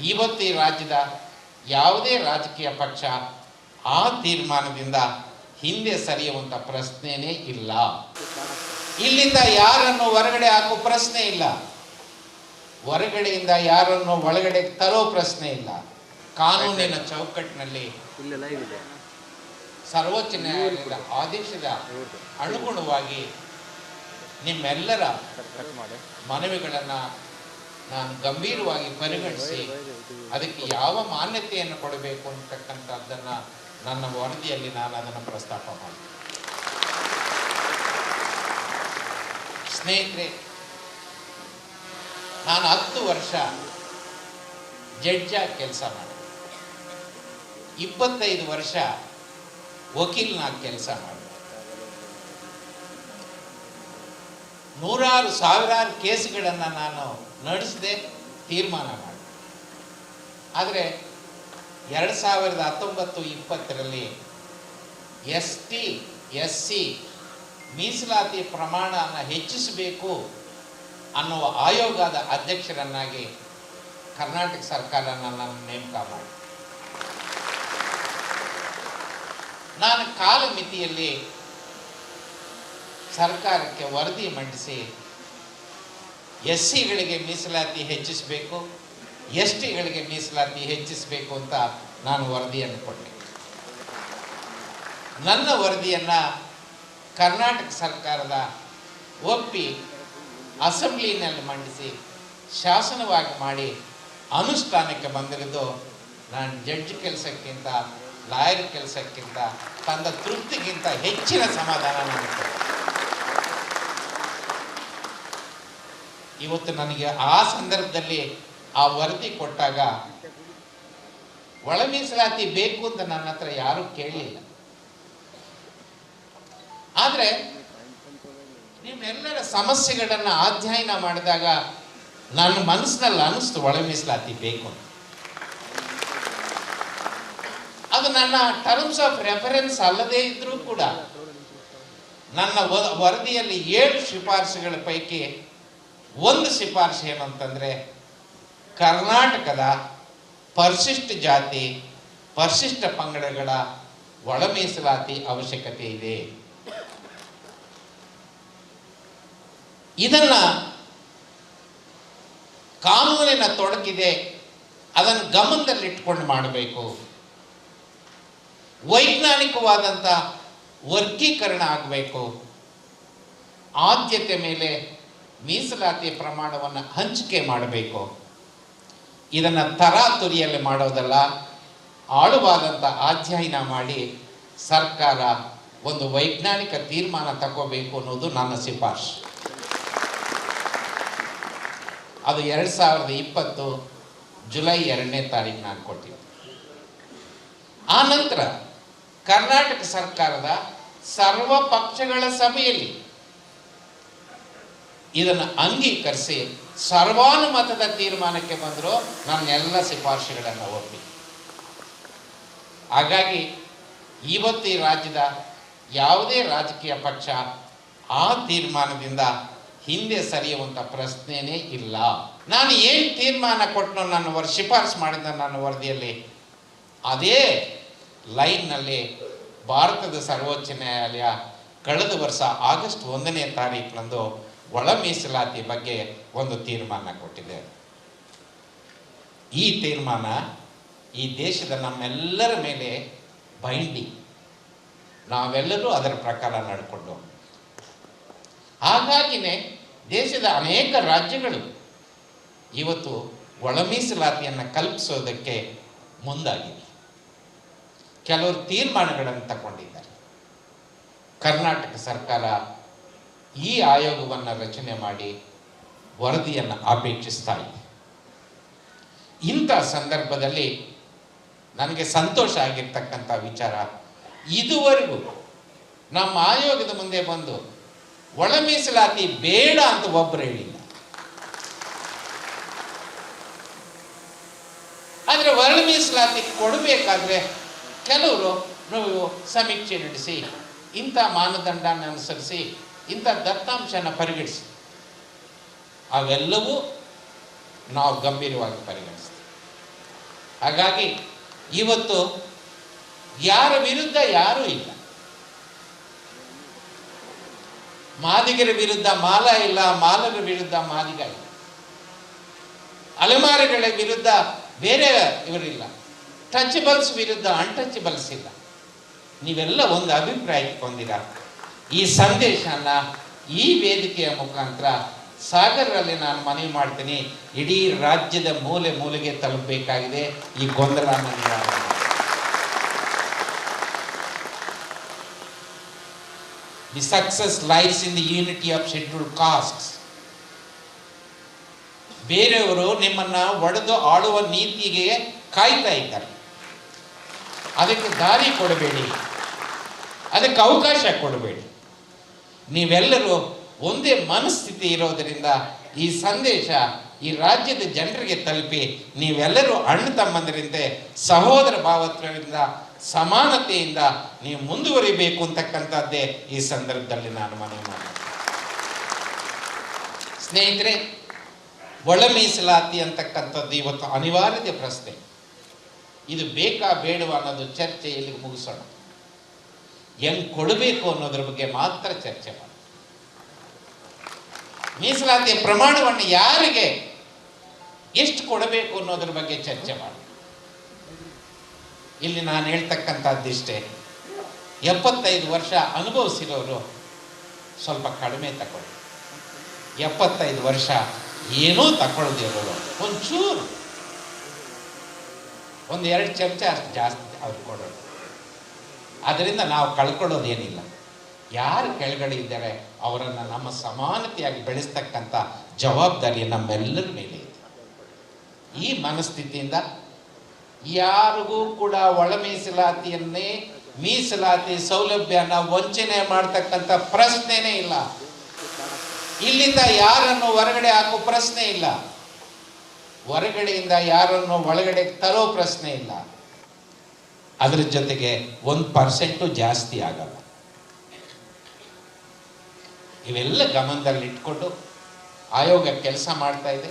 ಇವತ್ತು ಈ ರಾಜ್ಯದ ಯಾವುದೇ ರಾಜಕೀಯ ಪಕ್ಷ ಆ ತೀರ್ಮಾನದಿಂದ ಹಿಂದೆ ಸರಿಯುವಂಥ ಪ್ರಶ್ನೆನೇ ಇಲ್ಲ. ಇಲ್ಲಿಂದ ಯಾರನ್ನು ಹೊರಗಡೆ ಹಾಕೋ ಪ್ರಶ್ನೆ ಇಲ್ಲ. ಹೊರಗಡೆಯಿಂದ ಯಾರನ್ನು ಒಳಗಡೆ ತರೋ ಪ್ರಶ್ನೆ ಇಲ್ಲ. ಕಾನೂನಿನ ಚೌಕಟ್ಟಿನಲ್ಲಿ ಸರ್ವೋಚ್ಚ ನ್ಯಾಯಾಲಯದ ಆದೇಶದ ಅನುಗುಣವಾಗಿ ನಿಮ್ಮೆಲ್ಲರ ಮನವಿಗಳನ್ನು ನಾನು ಗಂಭೀರವಾಗಿ ಪರಿಗಣಿಸಿ ಅದಕ್ಕೆ ಯಾವ ಮಾನ್ಯತೆಯನ್ನು ಕೊಡಬೇಕು ಅಂತಕ್ಕಂಥದ್ದನ್ನು ನನ್ನ ವರದಿಯಲ್ಲಿ ನಾನು ಅದನ್ನು ಪ್ರಸ್ತಾಪ ಮಾಡಿದೆ ಸ್ನೇಹಿತರೆ, ನಾನು ಹತ್ತು ವರ್ಷ ಜಡ್ಜಾಗಿ ಕೆಲಸ ಮಾಡಿದೆ. ಇಪ್ಪತ್ತೈದು ವರ್ಷ ವಕೀಲನಾಗಿ ಕೆಲಸ ಮಾಡಿದೆ. ನೂರಾರು ಸಾವಿರಾರು ಕೇಸ್ಗಳನ್ನು ನಾನು ನಡೆಸದೆ ತೀರ್ಮಾನ ಮಾಡಿ. ಆದರೆ ಎರಡು ಸಾವಿರದ ಹತ್ತೊಂಬತ್ತು ಇಪ್ಪತ್ತರಲ್ಲಿ ಎಸ್ ಟಿ, ಎಸ್ ಸಿ ಮೀಸಲಾತಿ ಪ್ರಮಾಣವನ್ನು ಹೆಚ್ಚಿಸಬೇಕು ಅನ್ನುವ ಆಯೋಗದ ಅಧ್ಯಕ್ಷರನ್ನಾಗಿ ಕರ್ನಾಟಕ ಸರ್ಕಾರ ನನ್ನನ್ನು ನೇಮಕ ಮಾಡಿ. ನಾನು ಕಾಲಮಿತಿಯಲ್ಲಿ ಸರ್ಕಾರಕ್ಕೆ ವರದಿ ಮಂಡಿಸಿ ಎಸ್ ಸಿಗಳಿಗೆ ಮೀಸಲಾತಿ ಹೆಚ್ಚಿಸಬೇಕು ಎಸ್ ಟಿಗಳಿಗೆ ಮೀಸಲಾತಿ ಹೆಚ್ಚಿಸಬೇಕು ಅಂತ ನಾನು ವರದಿಯನ್ನು ಕೊಟ್ಟೆ. ನನ್ನ ವರದಿಯನ್ನು ಕರ್ನಾಟಕ ಸರ್ಕಾರದ ಒಪ್ಪಿ ಅಸೆಂಬ್ಲಿನಲ್ಲಿ ಮಂಡಿಸಿ ಶಾಸನವಾಗಿ ಮಾಡಿ ಅನುಷ್ಠಾನಕ್ಕೆ ಬಂದಿರೋದು ನಾನು ಜಡ್ಜ್ ಕೆಲಸಕ್ಕಿಂತ, ಲಾಯರ್ ಕೆಲಸಕ್ಕಿಂತ ತಂದ ತೃಪ್ತಿಗಿಂತ ಹೆಚ್ಚಿನ ಸಮಾಧಾನ ನನಗೆ ಇವತ್ತು ನನಗೆ ಆ ಸಂದರ್ಭದಲ್ಲಿ ಆ ವರದಿ ಕೊಟ್ಟಾಗ, ಒಳ ಮೀಸಲಾತಿ ಬೇಕು ಅಂತ ನನ್ನ ಹತ್ರ ಯಾರೂ ಕೇಳಲಿಲ್ಲ ಆದರೆ, ನಿಮ್ಮೆಲ್ಲರ ಸಮಸ್ಯೆಗಳನ್ನು ಅಧ್ಯಯನ ಮಾಡಿದಾಗ ನನ್ನ ಮನಸ್ಸಿನಲ್ಲಿ ಅನಿಸ್ತು ಒಳ ಮೀಸಲಾತಿ ಬೇಕು ಅಂತ. ಅದು ನನ್ನ ಟರ್ಮ್ಸ್ ಆಫ್ ರೆಫರೆನ್ಸ್ ಅಲ್ಲದೇ ಇದ್ರೂ ಕೂಡ, ನನ್ನ ವರದಿಯಲ್ಲಿ ಏಳು ಶಿಫಾರಸುಗಳ ಪೈಕಿ ಒಂದು ಶಿಫಾರಸು ಏನು ಅಂತಂದರೆ ಕರ್ನಾಟಕದ ಪರಿಶಿಷ್ಟ ಜಾತಿ, ಪರಿಶಿಷ್ಟ ಪಂಗಡಗಳ ಒಳ ಮೀಸಲಾತಿ ಅವಶ್ಯಕತೆ ಇದೆ. ಇದನ್ನು ಕಾನೂನಿನ ತೊಡಕಿದೆ, ಅದನ್ನು ಗಮನದಲ್ಲಿಟ್ಕೊಂಡು ಮಾಡಬೇಕು. ವೈಜ್ಞಾನಿಕವಾದಂಥ ವರ್ಗೀಕರಣ ಆಗಬೇಕು. ಆದ್ಯತೆ ಮೇಲೆ ಮೀಸಲಾತಿ ಪ್ರಮಾಣವನ್ನು ಹಂಚಿಕೆ ಮಾಡಬೇಕು. ಇದನ್ನು ತರಾತುರಿಯಲ್ಲಿ ಮಾಡೋದಲ್ಲ ಆಳುವಾದಂಥ ಅಧ್ಯಯನ ಮಾಡಿ ಸರ್ಕಾರ ಒಂದು ವೈಜ್ಞಾನಿಕ ತೀರ್ಮಾನ ತಗೋಬೇಕು ಅನ್ನೋದು ನನ್ನ ಶಿಫಾರಸು. ಅದು ಎರಡು ಸಾವಿರದ ಇಪ್ಪತ್ತು ಜುಲೈ ಎರಡನೇ ತಾರೀಕು ನಾನು ಕೊಟ್ಟಿದ್ದೆ. ಆ ನಂತರ ಕರ್ನಾಟಕ ಸರ್ಕಾರದ ಸರ್ವ ಪಕ್ಷಗಳ ಸಭೆಯಲ್ಲಿ ಇದನ್ನು ಅಂಗೀಕರಿಸಿ ಸರ್ವಾನುಮತದ ತೀರ್ಮಾನಕ್ಕೆ ಬಂದರೂ ನನ್ನೆಲ್ಲ ಶಿಫಾರಸುಗಳನ್ನು ಒಪ್ಪಿ. ಹಾಗಾಗಿ ಇವತ್ತು ಈ ರಾಜ್ಯದ ಯಾವುದೇ ರಾಜಕೀಯ ಪಕ್ಷ ಆ ತೀರ್ಮಾನದಿಂದ ಹಿಂದೆ ಸರಿಯುವಂಥ ಪ್ರಶ್ನೆನೇ ಇಲ್ಲ. ನಾನು ಏನು ತೀರ್ಮಾನ ಕೊಟ್ಟನು ನನ್ನ ವರ್, ಶಿಫಾರಸು ಮಾಡಿದ ನನ್ನ ವರದಿಯಲ್ಲಿ, ಅದೇ ಲೈನ್ನಲ್ಲಿ ಭಾರತದ ಸರ್ವೋಚ್ಚ ನ್ಯಾಯಾಲಯ ಕಳೆದ ವರ್ಷ ಆಗಸ್ಟ್ ಒಂದನೇ ತಾರೀಕಿನಂದು ಒಳ ಮೀಸಲಾತಿ ಬಗ್ಗೆ ಒಂದು ತೀರ್ಮಾನ ಕೊಟ್ಟಿದೆ. ಈ ತೀರ್ಮಾನ ಈ ದೇಶದ ನಮ್ಮೆಲ್ಲರ ಮೇಲೆ ಬೈಂಡಿಂಗ್ ನಾವೆಲ್ಲರೂ ಅದರ ಪ್ರಕಾರ ನಡ್ಕೊಂಡು. ಹಾಗಾಗಿನೇ ದೇಶದ ಅನೇಕ ರಾಜ್ಯಗಳು ಇವತ್ತು ಒಳ ಮೀಸಲಾತಿಯನ್ನು ಕಲ್ಪಿಸೋದಕ್ಕೆ ಮುಂದಾಗಿದೆ. ಕೆಲವರು ತೀರ್ಮಾನಗಳನ್ನು ತಗೊಂಡಿದ್ದಾರೆ. ಕರ್ನಾಟಕ ಸರ್ಕಾರ ಈ ಆಯೋಗವನ್ನು ರಚನೆ ಮಾಡಿ ವರದಿಯನ್ನು ಅಪೇಕ್ಷಿಸ್ತಾ ಇದೆ. ಇಂಥ ಸಂದರ್ಭದಲ್ಲಿ ನನಗೆ ಸಂತೋಷ ಆಗಿರ್ತಕ್ಕಂಥ ವಿಚಾರ, ಇದುವರೆಗೂ ನಮ್ಮ ಆಯೋಗದ ಮುಂದೆ ಬಂದು ಒಳ ಮೀಸಲಾತಿ ಬೇಡ ಅಂತ ಒಬ್ಬರು ಹೇಳಿಲ್ಲ. ಆದರೆ ಒಳ ಮೀಸಲಾತಿ ಕೊಡಬೇಕಾದ್ರೆ ಕೆಲವರು ನೀವು ಸಮೀಕ್ಷೆ ನಡೆಸಿ, ಇಂಥ ಮಾನದಂಡನ ಅನುಸರಿಸಿ ಇಂಥ ದತ್ತಾಂಶನ ಪರಿಗಣಿಸಿ. ಅವೆಲ್ಲವೂ ನಾವು ಗಂಭೀರವಾಗಿ ಪರಿಗಣಿಸ್ತೀವಿ. ಹಾಗಾಗಿ ಇವತ್ತು ಯಾರ ವಿರುದ್ಧ ಯಾರೂ ಇಲ್ಲ. ಮಾದಿಗರ ವಿರುದ್ಧ ಮಾಲ ಇಲ್ಲ, ಮಾಲರ ವಿರುದ್ಧ ಮಾದಿಗ ಇಲ್ಲ. ಅಲೆಮಾರಿಗಳ ವಿರುದ್ಧ ಬೇರೆ ಇವರಿಲ್ಲ. ಟಚಬಲ್ಸ್ ವಿರುದ್ಧ ಅನ್ಟಚಬಲ್ಸ್ ಇಲ್ಲ. ನೀವೆಲ್ಲ ಒಂದು ಅಭಿಪ್ರಾಯಕ್ಕೆ ಹೊಂದಿರ ಈ ಸಂದೇಶನ ಈ ವೇದಿಕೆಯ ಮುಖಾಂತರ ಸಾಗರಲ್ಲಿ ನಾನು ಮನವಿ ಮಾಡ್ತೀನಿ, ಇಡೀ ರಾಜ್ಯದ ಮೂಲೆ ಮೂಲೆಗೆ ತಲುಪಬೇಕಾಗಿದೆ. ಈ ಗೊಂದಲ the success lifes in the unity of schedule caste ಬೇರೆಯವರು ನಿಮ್ಮನ್ನ ಒಡೆದು ಆಳುವ ನೀತಿಗೆ ಕಾಯ್ತಾ ಇದ್ದಾರೆ. ಅದಕ್ಕೆ ದಾರಿ ಕೊಡಬೇಡಿ. ಅದಕ್ಕೆ ಅವಕಾಶ ಕೊಡಬೇಡಿ. ನೀವೆಲ್ಲರೂ ಒಂದೇ ಮನಸ್ಥಿತಿ ಇರೋದರಿಂದ ಈ ಸಂದೇಶ ಈ ರಾಜ್ಯದ ಜನರಿಗೆ ತಲುಪಿ ನೀವೆಲ್ಲರೂ ಅಣ್ಣ ತಮ್ಮಂದರಿಂದ, ಸಹೋದರ ಭಾವತ್ವದಿಂದ ಸಮಾನತೆಯಿಂದ ನೀವು ಮುಂದುವರಿಬೇಕು ಅಂತಕ್ಕಂಥದ್ದೇ ಈ ಸಂದರ್ಭದಲ್ಲಿ ನಾನು ಮನವಿ ಮಾಡ್ತೀನಿ. ಸ್ನೇಹಿತರೆ, ಒಳ ಮೀಸಲಾತಿ ಅಂತಕ್ಕಂಥದ್ದು ಇವತ್ತು ಅನಿವಾರ್ಯತೆ ಪ್ರಶ್ನೆ. ಇದು ಬೇಕಾ ಬೇಡವ ಅನ್ನೋದು ಚರ್ಚೆ ಮುಗಿಸೋಣ. ಹೆಂಗ್ ಕೊಡಬೇಕು ಅನ್ನೋದ್ರ ಬಗ್ಗೆ ಮಾತ್ರ ಚರ್ಚೆ ಮಾಡಿ. ಮೀಸಲಾತಿಯ ಪ್ರಮಾಣವನ್ನು ಯಾರಿಗೆ ಎಷ್ಟು ಕೊಡಬೇಕು ಅನ್ನೋದ್ರ ಬಗ್ಗೆ ಚರ್ಚೆ ಮಾಡಿ. ಇಲ್ಲಿ ನಾನು ಹೇಳ್ತಕ್ಕಂಥದ್ದಿಷ್ಟೇ ಎಪ್ಪತ್ತೈದು ವರ್ಷ ಅನುಭವಿಸಿರೋರು ಸ್ವಲ್ಪ ಕಡಿಮೆ ತಗೊಳ್ಳಿ. ಎಪ್ಪತ್ತೈದು ವರ್ಷ ಏನೂ ತಗೊಳ್ದಿರೋರು ಒಂಚೂರು. ಒಂದು ಎರಡು ಚಮಚ ಅಷ್ಟು ಜಾಸ್ತಿ ಅವ್ರು ಕೊಡೋದು ಅದರಿಂದ ನಾವು ಕಳ್ಕೊಳ್ಳೋದೇನಿಲ್ಲ. ಯಾರು ಕೆಳಗಡೆ ಇದ್ದಾರೆ ಅವರನ್ನು ನಮ್ಮ ಸಮಾನತೆಯಾಗಿ ಬೆಳೆಸ್ತಕ್ಕಂಥ ಜವಾಬ್ದಾರಿ ನಮ್ಮೆಲ್ಲರ ಮೇಲೆ ಇದೆ. ಈ ಮನಸ್ಥಿತಿಯಿಂದ ಯಾರಿಗೂ ಕೂಡ ಒಳ ಮೀಸಲಾತಿಯನ್ನೇ, ಮೀಸಲಾತಿ ಸೌಲಭ್ಯನ ವಂಚನೆ ಮಾಡ್ತಕ್ಕಂಥ ಪ್ರಶ್ನೆನೇ ಇಲ್ಲ. ಇಲ್ಲಿಂದ ಯಾರನ್ನು ಹೊರಗಡೆ ಹಾಕೋ ಪ್ರಶ್ನೆ ಇಲ್ಲ. ಹೊರಗಡೆಯಿಂದ ಯಾರನ್ನು ಒಳಗಡೆ ತರೋ ಪ್ರಶ್ನೆ ಇಲ್ಲ. ಅದರ ಜೊತೆಗೆ ಒಂದು ಪರ್ಸೆಂಟು ಜಾಸ್ತಿ ಆಗಲ್ಲ. ಇವೆಲ್ಲ ಗಮನದಲ್ಲಿ ಇಟ್ಕೊಂಡು ಆಯೋಗ ಕೆಲಸ ಮಾಡ್ತಾ ಇದೆ.